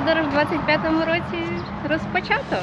подорож у 25-му році розпочато.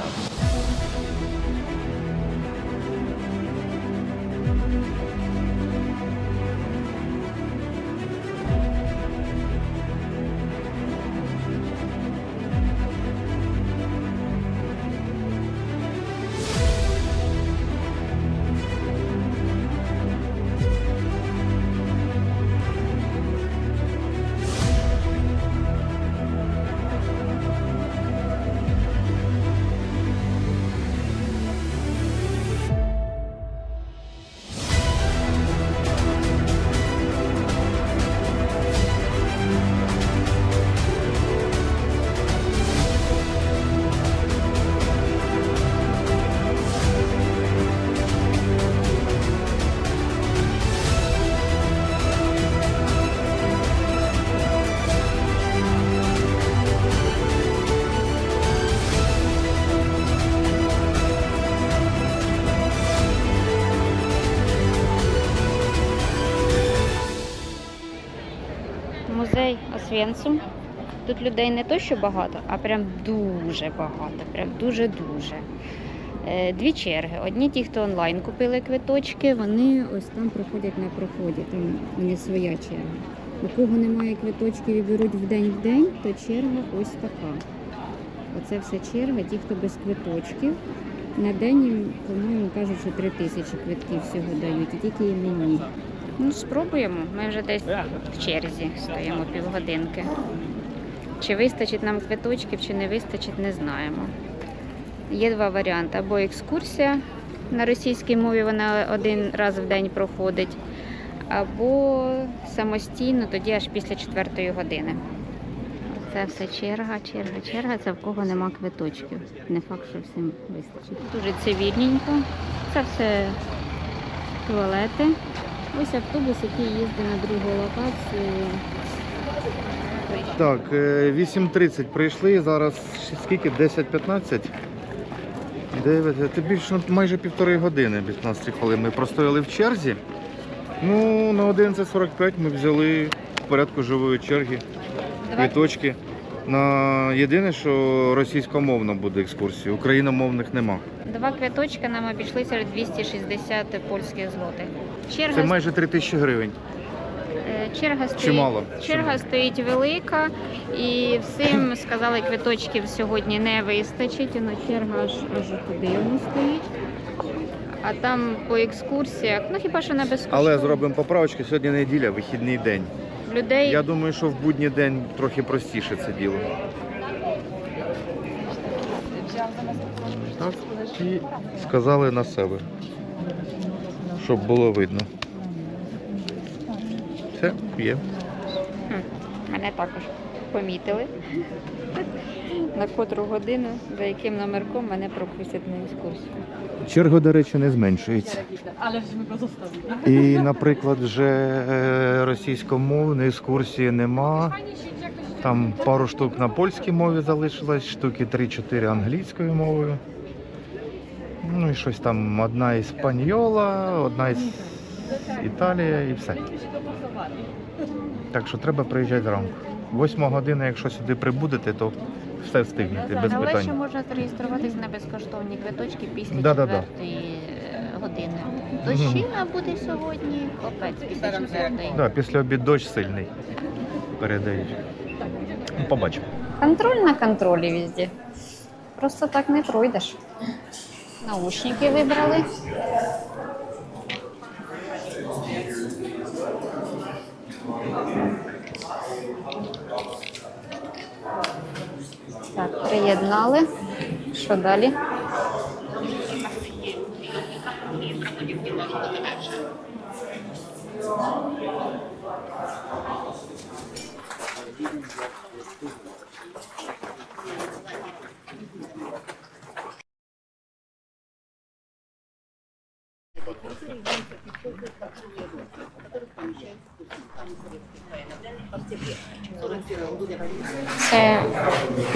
Освенцим. Тут людей не то, що багато, а прям дуже багато. Прям дуже-дуже. Е, Дві черги. Одні ті, хто онлайн купили квиточки, вони ось там проходять на проході. Там у них своя черга. У кого немає квиточків і беруть в день в день, то черга ось така. Оце все черга, ті, хто без квиточків. На день їм, по-моєму, кажуть, що три тисячі квитків всього дають, і тільки іменні. Ну, спробуємо. Ми вже десь в черзі стоїмо півгодинки. Чи вистачить нам квиточків, чи не вистачить, не знаємо. Є два варіанти: або екскурсія на російській мові, вона один раз в день проходить, або самостійно, тоді аж після четвертої години. Це все черга, черга, черга. Це в кого нема квиточків. Не факт, що всім вистачить. Дуже цивільненько. Це все туалети. Ось автобус, який їздить на другу локацію. Так, е, 8.30 прийшли, зараз скільки? 10.15? 9, це більше ну, майже півтори години, 15 хвилин. Ми простояли в черзі. Ну, на 11.45 ми взяли в порядку живої черги квиточки. На єдине, що російськомовно буде екскурсія, україномовних нема. Два квиточки нам обійшлися 260 польських злотих. Черга, Це майже 3 тисячі гривень. е, черга стоїть, Чимало, черга стоїть велика, і всім сказали, квиточків сьогодні не вистачить. Ну, черга аж, аж туди воно стоїть. А там по екскурсіях, ну хіба що на безкоштовно. Але зробимо поправочки. Сьогодні неділя, вихідний день. людей. Я думаю, що в будній день трохи простіше це діло. Так, і сказали на себе, щоб було видно. Все, є. Хм, Мене також помітили. На котру годину, за яким номерком мене пропустять на екскурсію. Черга, до речі, не зменшується. Ale żeśmy go zostawili. І, наприклад, вже е, російськомовної екскурсії нема. Там пару штук на польській мові залишилось, штуки 3-4 англійською мовою. Ну і щось там одна іспаньола, одна із Італія і все. Так що треба приїжджати зранку. Восьма година, якщо сюди прибудете, то все встигнете без Але ще питань. можна зареєструватись на безкоштовні квиточки після Да-да-да. четвертої е, години. Дощина буде сьогодні, хлопець після четвертої. Да, після обід дощ сильний. Передають. Ну, Побачимо. Контроль на контролі везде. Просто так не пройдеш. Наушники вибрали. Так, приєднали. Що далі? Це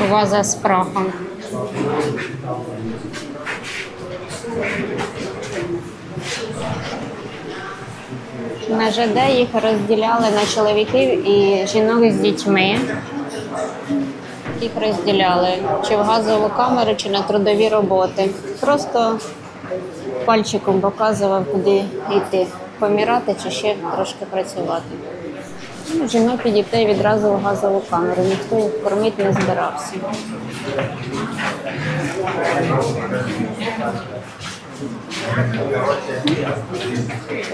ваза з прахом. На ЖД їх розділяли на чоловіків і жінок з дітьми. Їх розділяли чи в газову камеру, чи на трудові роботи. Просто пальчиком показував, куди йти. Помірати чи ще трошки працювати. Ну, Жінок і дітей відразу в газову камеру. Ніхто їх кормити не збирався.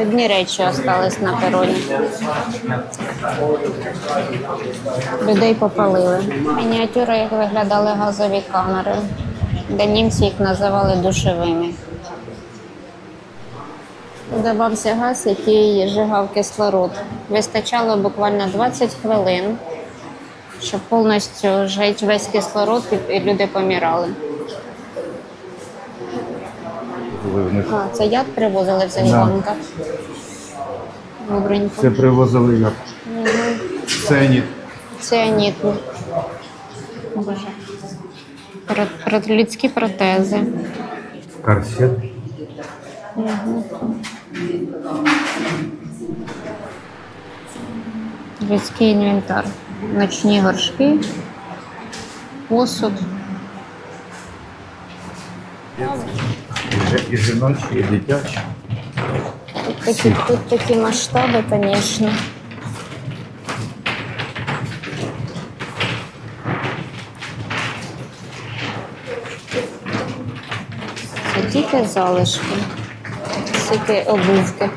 Одні речі остались на пероні. Людей попалили. Мініатюра, як виглядали газові камери, де німці їх називали душевими. Подавався газ, який зжигав кислород. Вистачало буквально 20 хвилин, щоб повністю зжити весь кислород і- люди помирали. Них А, це яд привозили в загонках. Добренько. це привозили як ценіт. Ціаніт. Боже. Про, про людські протези. Корсет. Людський інвентар. Ночні горшки, посуд. І, жіночі, і дитячі. Тут такі, тут такі масштаби, звісно. Це тільки залишки, тільки обувки.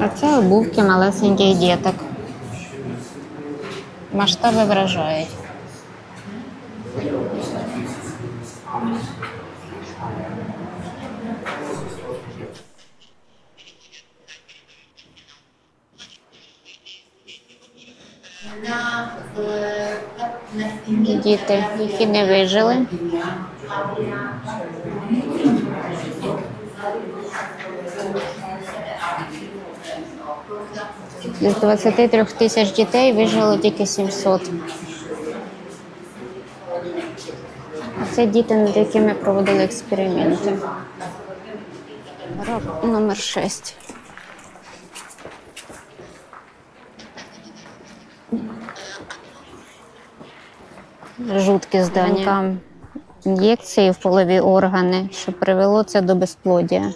А це обувки малесеньких діток. Масштаби вражають. Діти, які не вижили. З 23 тисяч дітей вижило тільки 700. А це діти, над якими проводили експерименти. Рак номер 6. Жутке здання. Там ін'єкції в полові органи, що привело це до безплодія.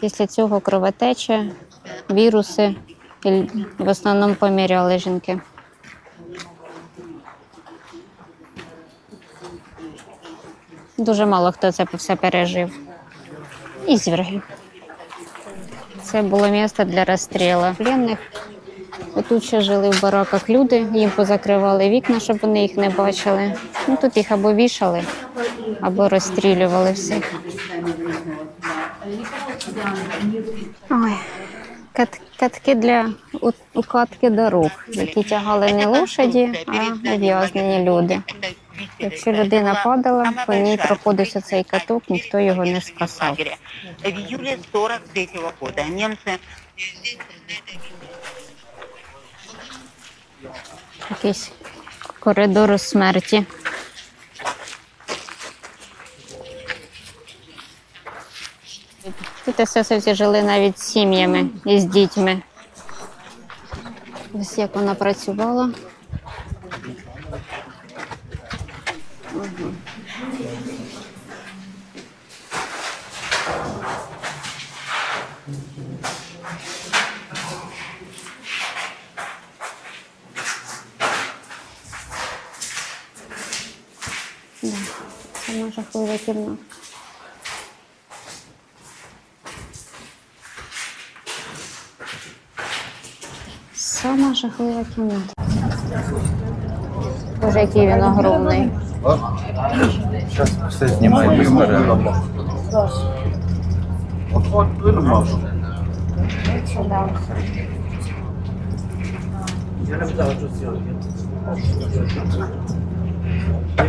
Після цього кровотеча, віруси, і в основному поміряли жінки. Дуже мало хто це все пережив. І звірги. Це було місце для розстрілу пленних. Отут ще жили в бараках люди, їм позакривали вікна, щоб вони їх не бачили. Ну, тут їх або вішали, або розстрілювали всіх. Ой, кат, катки для укладки дорог, які тягали не лошаді, а ув'язнені люди. Якщо людина падала, по ній проходився цей каток, ніхто його не лагеря. В июле 43 года немцы Якийсь коридор смерті. Тут есесовці жили навіть з сім'ями і з дітьми. Ось як вона працювала. Жахлива кімната. Сама жахлива кімната. Боже, який він огромний. Зараз все знімаємо Да.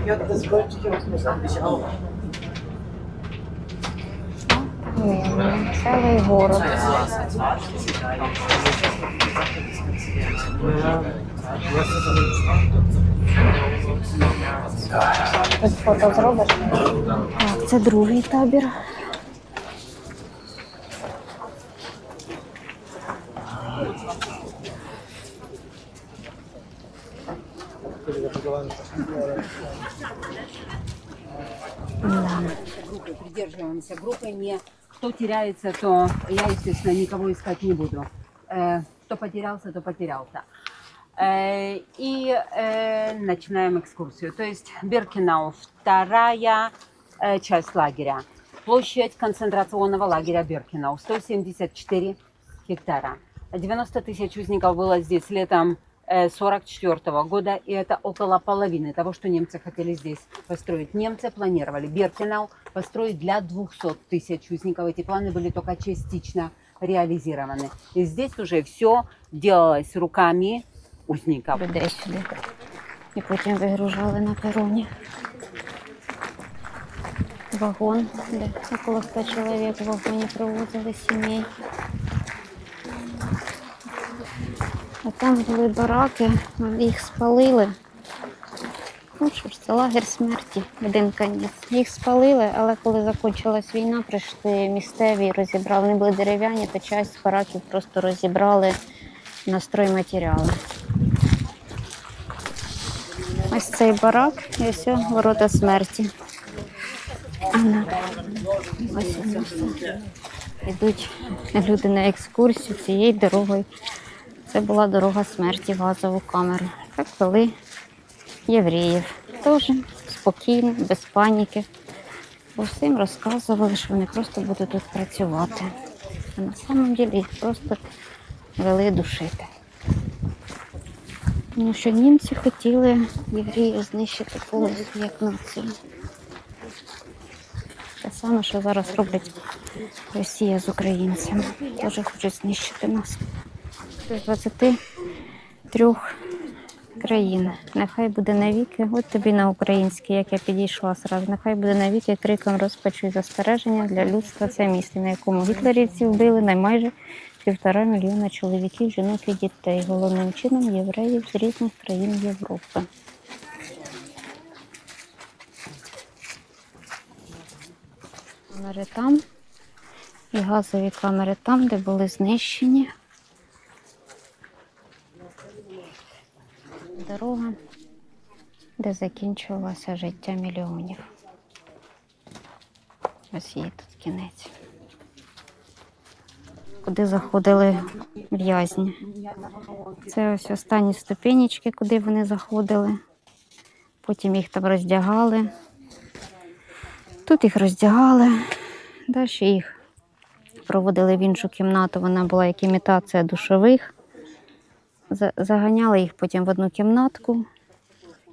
Ні, Цілий город. Тут фото зробиш? Так, це другий табір. группы, придерживаемся группы. Не, кто теряется, то я, естественно, никого искать не буду. Э, кто потерялся, то потерялся. Э, и э, начинаем экскурсию. То есть Беркинау, вторая э, часть лагеря. Площадь концентрационного лагеря Беркинау 174 гектара. 90 тысяч узников было здесь летом 1944 года, и это около половины того, что немцы хотели здесь построить. Немцы планировали Беркинау построить для 200 тысяч узников. Эти планы были только частично реализированы. И здесь уже все делалось руками узников. людей сюди. І потім вигружали на пероні. Вагон, де около 100 чоловік в вагоні провозили сімей. А там були бараки, їх спалили. Ну що ж, це лагер смерті, один конець. Їх спалили, але коли закінчилась війна, прийшли місцеві розібрали. Вони були дерев'яні, то часть бараків просто розібрали на стройматеріали. Ось цей барак і ось ворота смерті. Ось. Йдуть люди на екскурсію цією дорогою. Це була дорога смерті газову камеру. Так вели євреїв. Теж спокійно, без паніки. Бо всім розказували, що вони просто будуть тут працювати. А на самом деле їх просто вели душити. Тому що німці хотіли євреїв знищити повністю як націю. Те саме, що зараз роблять Росія з українцями. Теж хочуть знищити нас. З 23 країн. Нехай буде навіки, от тобі на українській, як я підійшла зразу. Нехай буде навіки криком розпачу і застереження для людства це місце, на якому гітлерівці вбили наймайже півтора мільйона чоловіків, жінок і дітей. Головним чином євреїв з різних країн Європи. Камери там і газові камери там, де були знищені. Дорога, де закінчувалося життя мільйонів. Ось її тут кінець. Куди заходили в'язні. Це ось останні ступенечки, куди вони заходили. Потім їх там роздягали. Тут їх роздягали. Далі їх проводили в іншу кімнату. Вона була як імітація душових. За- Заганяли їх потім в одну кімнатку.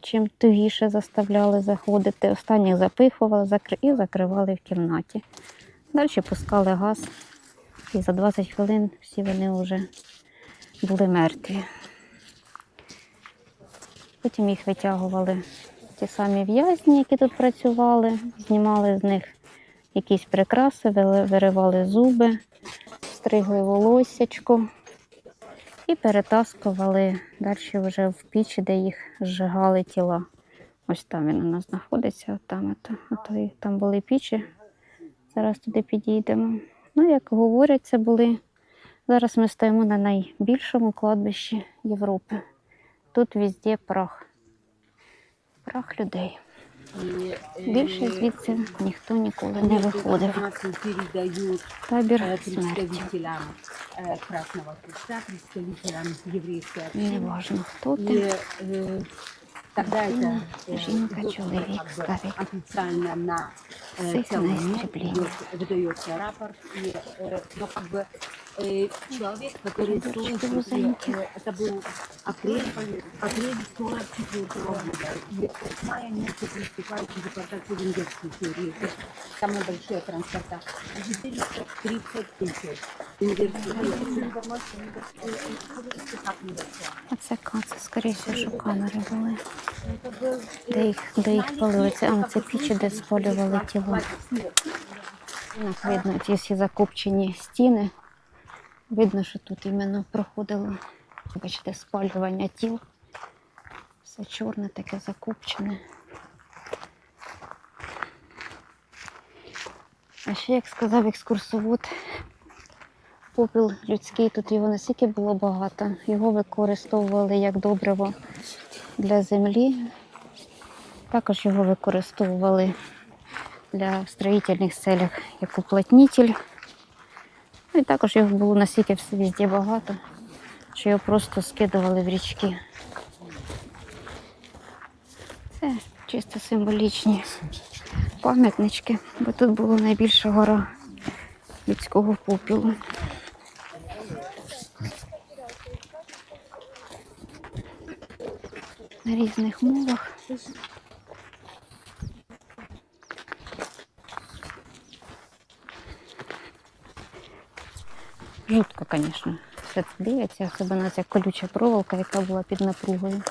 Чим тугіше заставляли заходити. Останніх запихували і закривали в кімнаті. Далі пускали газ. І за 20 хвилин всі вони вже були мертві. Потім їх витягували ті самі в'язні, які тут працювали, знімали з них якісь прикраси, виривали зуби, стригли волоссячко і перетаскували далі вже в піч, де їх зжигали тіла. Ось там він у нас знаходиться, там, там були пічі. Зараз туди підійдемо. Ну, як говорять, це були. Зараз ми стоїмо на найбільшому кладбищі Європи. Тут везде прах. Прах людей. Більше звідси ніхто ніколи не виходив. Информацию передают Табір э, смерті. представителям э, Красного Креста, представителям еврейской общины. Неважно, хто И ти. э, тогда это э, Жінка, идет чоловік как бы ставить. официально на э, Ссылка целый на мир истребление. идет- выдается рапорт, и э, ну, как бы э, человек, который Дочки служит, вузенькие. э, это был апрель, апрель 44 года, и с мая немцы приступают к депортации венгерских евреев. Самые большие транспорта. 430 тысяч венгерских евреев. Как небольшое. А це каца, скоріше, що камери були. Де їх, де їх палили? Це, а, це пічі, де спалювали тіло. Видно, ті всі закопчені стіни. Видно, що тут іменно проходило, бачите, спалювання тіл. Все чорне, таке закопчене. А ще, як сказав екскурсовод, попіл людський, тут його настільки було багато. Його використовували як добриво для землі. Також його використовували для строїтельних целях як уплотнитель. Ну і також його було настільки все везде багато, що його просто скидували в річки. Це чисто символічні пам'ятнички, бо тут була найбільша гора людського попілу. На різних мовах. Жутко, звісно. Все це дивиться, особливо ця колюча проволока, яка була під напругою.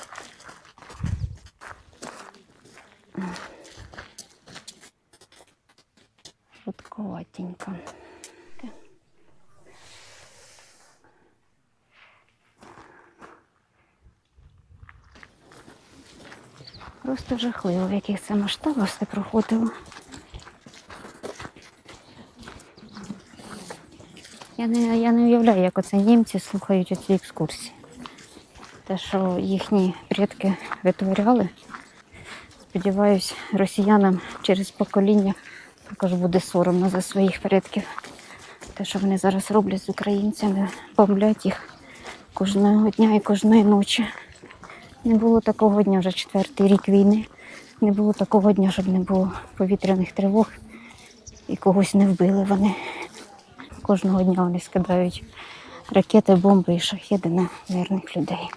Просто жахливо, в яких це масштабах все проходило. Я не, я не уявляю, як оце німці слухають оці екскурсії. Те, що їхні предки витворяли. Сподіваюсь, росіянам через покоління також буде соромно за своїх предків. Те, що вони зараз роблять з українцями, бомблять їх кожного дня і кожної ночі. Не було такого дня вже четвертий рік війни. Не було такого дня, щоб не було повітряних тривог і когось не вбили вони. Кожного дня вони скидають ракети, бомби і шахеди на мирних людей.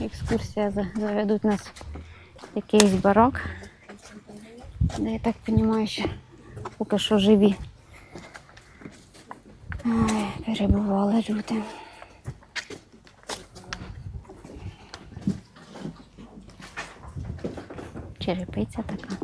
Екскурсія за- заведуть нас в якийсь барак, де я так розумію, що поки що живі. Ой, перебували люди. Черепиця така.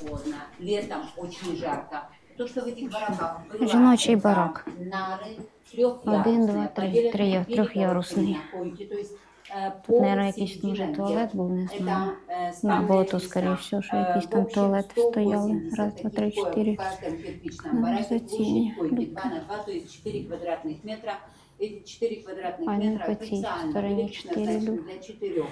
холодно, летом очень жарко. То, что в этих бараках было, Жіночий это барак. Нары трехярусные, Один, два, три, поделены три, на две трьохярусний. литровки находите, то есть, э, Тут, пол, мабуть, якийсь середина, може верх. туалет був, не знаю. Это, э, Ну, спальные або то, места. скоріше всього, що Э, якісь в там общем, туалети 180 стояли. Раз, два, три, таких коек чотири. В каждом кирпичном Ну, бараке затіні, площадь койки люблю. 2 на 2, то есть 4 квадратных метра. Эти 4 квадратных А, ну, метра по цій специально стороні были 4 предназначены люблю. для четырех.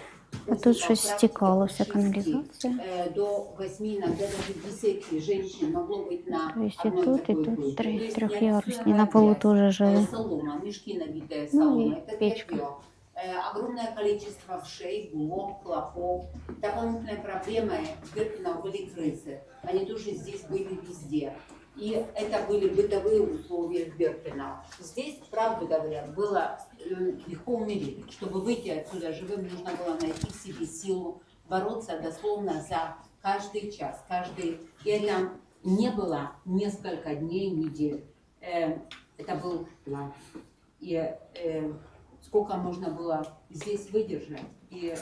А тут щось стікало, вся каналізація. Э, до 8, иногда даже 10 женщин могло быть на То есть и одной тут, и такой тут койке. три То есть трехъярусные, неотстирываемая на полу грязь, тоже э, жили. Солома, мешки набитые Ну соломой, и это печка. тряпье. Э, Огромное количество вшей, булок, клопов. Дополнительной проблемой в Биркино были крысы. Они тоже здесь были везде. И это были бытовые условия Беркина. Здесь, правду говоря, было э, легко умереть. Чтобы выйти отсюда живым, нужно было найти в себе силу бороться дословно за каждый час, каждый. И это не было несколько дней, недель. Э, Это был план. И э, сколько можно было здесь выдержать. И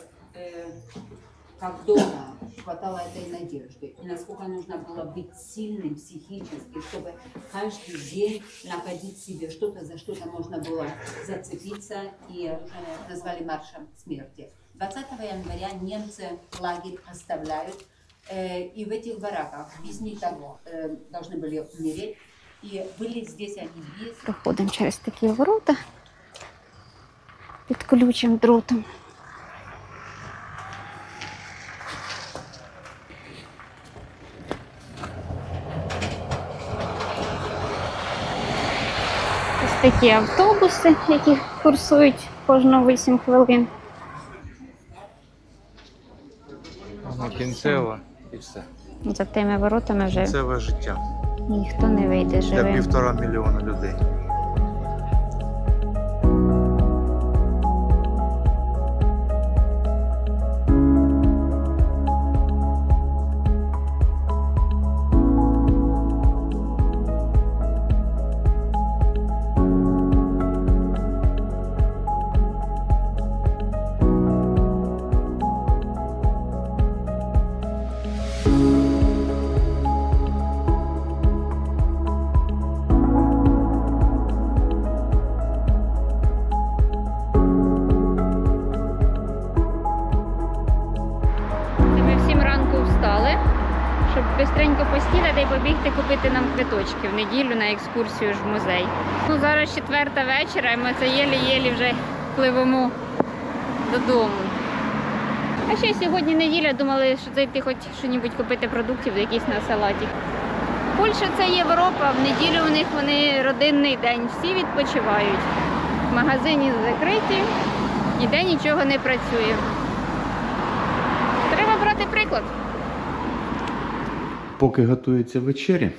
как долго хватало этой надежды. И насколько нужно было быть сильным психически, чтобы каждый день находить себе что-то, за что-то можно было зацепиться и э, назвали маршем смерти. 20 января немцы лагерь оставляют, э, и в этих бараках без никого э, должны были умереть. И были здесь они без Проходимо через такі ворота під колючим дротом. Такі автобуси, які курсують кожного 8 хвилин. Воно кінцево і все. За тими воротами вже Кінцеве життя ніхто не вийде для живим. півтора мільйона людей. Швидко поснідати і побігти купити нам квиточки в неділю на екскурсію ж в музей. Ну, зараз четверта вечора, і ми це єлі-єлі вже пливемо додому. А ще сьогодні неділя, думали, що зайти хоч щось купити продуктів, якісь на салаті. Польща це Європа, в неділю у них вони родинний день, всі відпочивають. Магазині закриті, ніде нічого не працює. Треба брати приклад. Поки готується вечеря,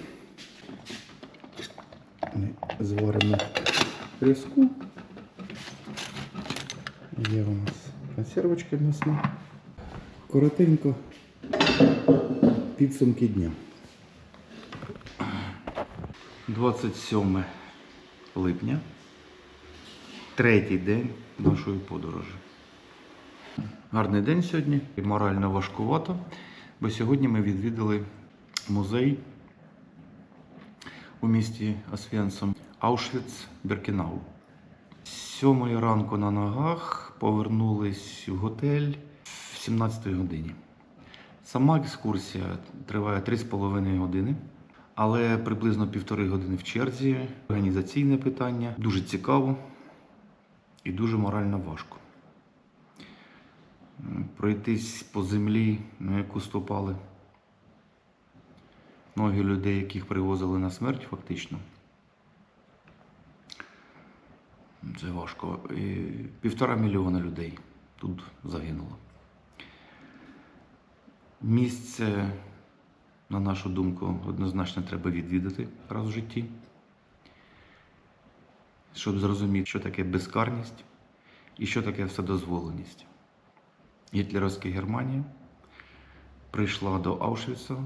ми зваримо різку. Є у нас консервочка м'ясна. Коротенько підсумки дня. 27 липня, третій день нашої подорожі. Гарний день сьогодні і морально важкувато, бо сьогодні ми відвідали музей у місті Освенцим Аушвіц Беркінау. З сьомої ранку на ногах повернулись в готель в 17 годині. Сама екскурсія триває 3,5 години, але приблизно півтори години в черзі. Організаційне питання дуже цікаво і дуже морально важко. Пройтись по землі, на яку ступали ноги людей, яких привозили на смерть, фактично. Це важко. І півтора мільйона людей тут загинуло. Місце, на нашу думку, однозначно треба відвідати раз в житті, щоб зрозуміти, що таке безкарність і що таке вседозволеність. Гітлерівська Германія прийшла до Аушвіца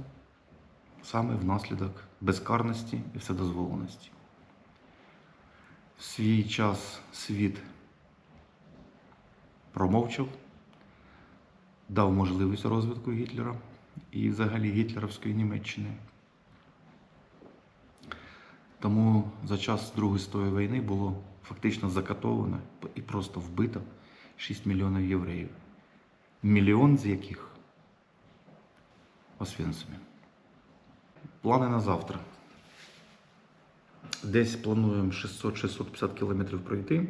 саме внаслідок безкарності і вседозволеності. В свій час світ промовчав, дав можливість розвитку Гітлера і взагалі гітлерівської Німеччини. Тому за час Другої світової війни було фактично закатовано і просто вбито 6 мільйонів євреїв, мільйон з яких Освенцимі. Плани на завтра. Десь плануємо 600-650 кілометрів пройти.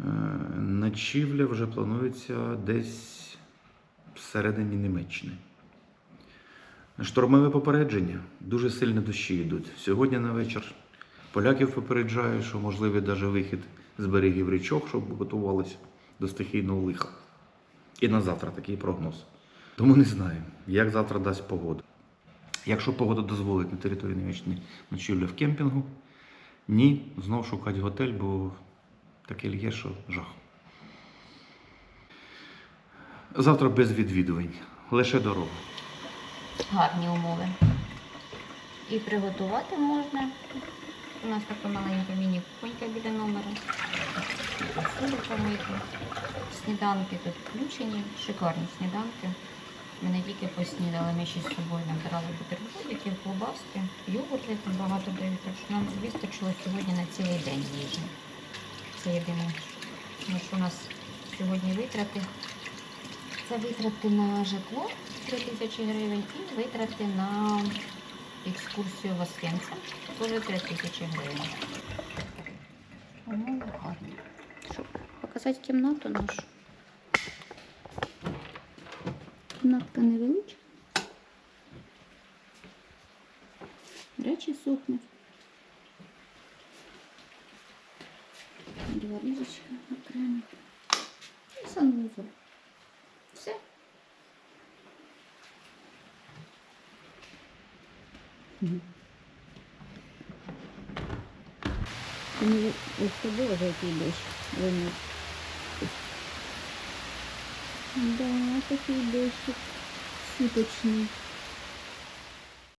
Е, Ночівля вже планується десь всередині Німеччини. Штормове попередження. Дуже сильні дощі йдуть. Сьогодні на вечір поляків попереджають, що можливий навіть вихід з берегів річок, щоб готувалися до стихійного лиха. І на завтра такий прогноз. Тому не знаю, як завтра дасть погода. Якщо погода дозволить на території Німеччини ночівля в кемпінгу, ні, знов шукати готель, бо таке є, що жах. Завтра без відвідувань, лише дорога. гарні умови. І приготувати можна. У нас така маленька міні-кухонька біля номера. Помити. Сніданки тут включені, шикарні сніданки. Ми не тільки поснідали, ми ще з собою набирали бутербродики, колбаски, йогурти там багато дають, так що нам вистачило сьогодні на цілий день їжі. Це єдине, що у нас сьогодні витрати. Це витрати на житло 3 тисячі гривень і витрати на екскурсію в Освенцим теж 3 тисячі гривень. Показати кімнату нашу. Кімнатка невеличка. Речі сохнуть. Два ліжечка окремі. І санвузол. Все. Ось це боже, який дощ вимір. Да, такий дощик суточний.